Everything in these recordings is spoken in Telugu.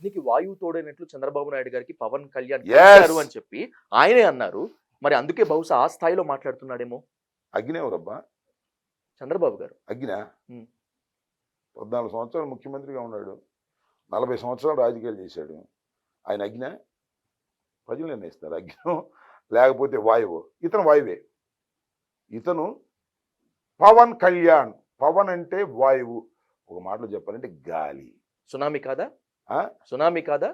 అగ్నికి వాయువు తోడైనట్లు చంద్రబాబు నాయుడు గారికి పవన్ కళ్యాణ్. చెప్పారు అని చెప్పి ఆయనే అన్నారు. మరి అందుకే బహుశా ఆ స్థాయిలో మాట్లాడుతున్నాడేమో? అగ్ని ఎవరబ్బా? చంద్రబాబు గారు. అగ్గినా. పద్నాలుగు సంవత్సరాలు ముఖ్యమంత్రిగా ఉన్నాడు. నలభై సంవత్సరాలు రాజకీయాలు చేశాడు. ఆయన అగ్న? ప్రజలు నిర్ణయిస్తారు. అగ్నం లేకపోతే వాయువు. ఇతను వాయువే. ఇతను పవన్ కళ్యాణ్. పవన్ అంటే వాయువు. ఒక మాటలో చెప్పాలంటే గాలి. సునామీ కాదా? సునామీ కాదా?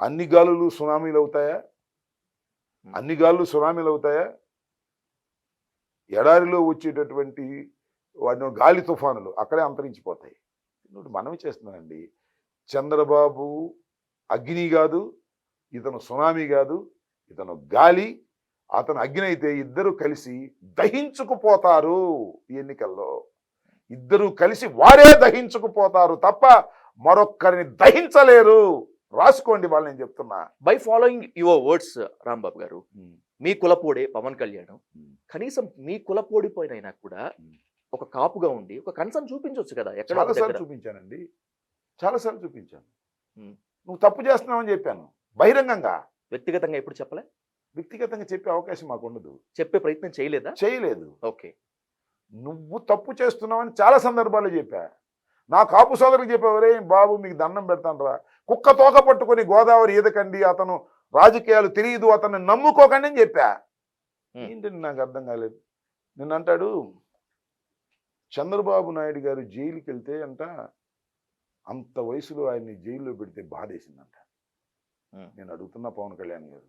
అన్ని గాలులు సునామీలు అవుతాయా? అన్ని గాలులు సునామీలు అవుతాయా? ఎడారిలో వచ్చేటటువంటి వాటిని గాలి తుఫానులు అక్కడే అంతరించిపోతాయి. ఇప్పుడు మనమే చేస్తున్నానండి చంద్రబాబు అగ్ని కాదు ఇతను సునామీ కాదు ఇతను గాలి అతను అగ్ని అయితే ఇద్దరు కలిసి దహించుకుపోతారు ఈ ఎన్నికల్లో. ఇద్దరు కలిసి వారే దహించుకుపోతారు తప్ప మరొక్కరిని దహించలేరు. రాసుకోండి వాళ్ళు నేను చెప్తున్నా. By following your words Rambabu garu మీ కులపోడే పవన్ కళ్యాణ్. కనీసం మీ కులపోడిపోయినైనా కూడా Hmm. ఒక కాపుగా ఉండి ఒక కన్సర్న్ చూపించవచ్చు కదా చాలాసార్లు. చూపించానండి. చాలాసార్లు చూపించాను. నువ్వు తప్పు చేస్తున్నావని చెప్పాను. బహిరంగంగా. వ్యక్తిగతంగా ఎప్పుడు చెప్పలే? వ్యక్తిగతంగా చెప్పే అవకాశం మాకు ఉండదు. చెప్పే ప్రయత్నం చేయలేదా? చేయలేదు. ఓకే. నువ్వు తప్పు చేస్తున్నావని చాలా సందర్భాల్లో చెప్పా. నా కాపు సోదరులకు చెప్పేవరే బాబు మీకు దండం పెడతాను రా. కుక్క తోక పట్టుకొని గోదావరి ఈదకండి అతను రాజకీయాలు తెలియదు అతన్ని నమ్ముకోకండి అని చెప్పా. ఏంటండి నాకు అర్థం కాలేదు. నిన్న అంటాడు చంద్రబాబు నాయుడు గారు జైలుకి వెళ్తే అంట అంత వయసులో ఆయన్ని జైల్లో పెడితే బాధేసిందంట. నేను అడుగుతున్నా పవన్ కళ్యాణ్ గారు.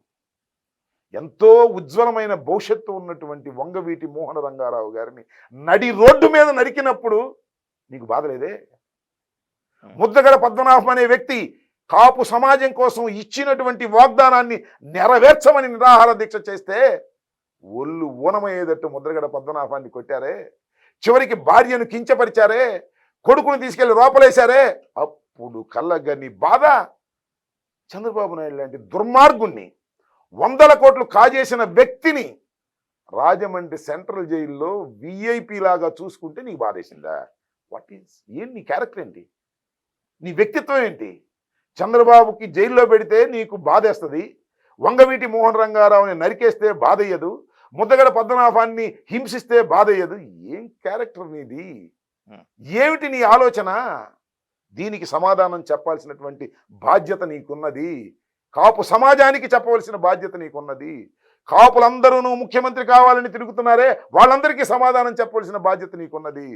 ఎంతో ఉజ్వలమైన భవిష్యత్తు ఉన్నటువంటి వంగవీటి మోహన రంగారావు గారిని నడి రోడ్డు మీద నరికినప్పుడు నీకు బాధ లేదే? ముద్దగడ పద్మనాభం అనే వ్యక్తి కాపు సమాజం కోసం ఇచ్చినటువంటి వాగ్దానాన్ని నెరవేర్చమని నిరాహార దీక్ష చేస్తే ఒళ్ళు ఊనమయ్యేటట్టు ముద్రగడ పద్మనాభాన్ని కొట్టారే? చివరికి భార్యను కించపరిచారే? కొడుకును తీసుకెళ్ళి రోపలేశారే? అప్పుడు కళ్ళగని బాధ. చంద్రబాబు నాయుడు లాంటి దుర్మార్గుణ్ణి వందల కోట్లు కాజేసిన వ్యక్తిని రాజమండ్రి సెంట్రల్ జైల్లో విఐపి లాగా చూసుకుంటే నీకు బాధేసిందా? వాట్ ఈస్ ఏంటి నీ క్యారెక్టర్ ఏంటి? నీ వ్యక్తిత్వం ఏంటి? చంద్రబాబుకి జైల్లో పెడితే నీకు బాధేస్తుంది వంగవీటి మోహన్ రంగారావుని నరికేస్తే బాధయ్యదు ముద్దగడ పద్మనాభాన్ని హింసిస్తే బాధయ్యదు ఏం క్యారెక్టర్ నీది? Hmm. ఏమిటి నీ ఆలోచన? దీనికి సమాధానం చెప్పాల్సినటువంటి బాధ్యత నీకున్నది కాపు సమాజానికి చెప్పవలసిన బాధ్యత నీకున్నది కాపులందరూ ముఖ్యమంత్రి కావాలని తిరుగుతున్నారే వాళ్ళందరికీ సమాధానం చెప్పవలసిన బాధ్యత నీకున్నది.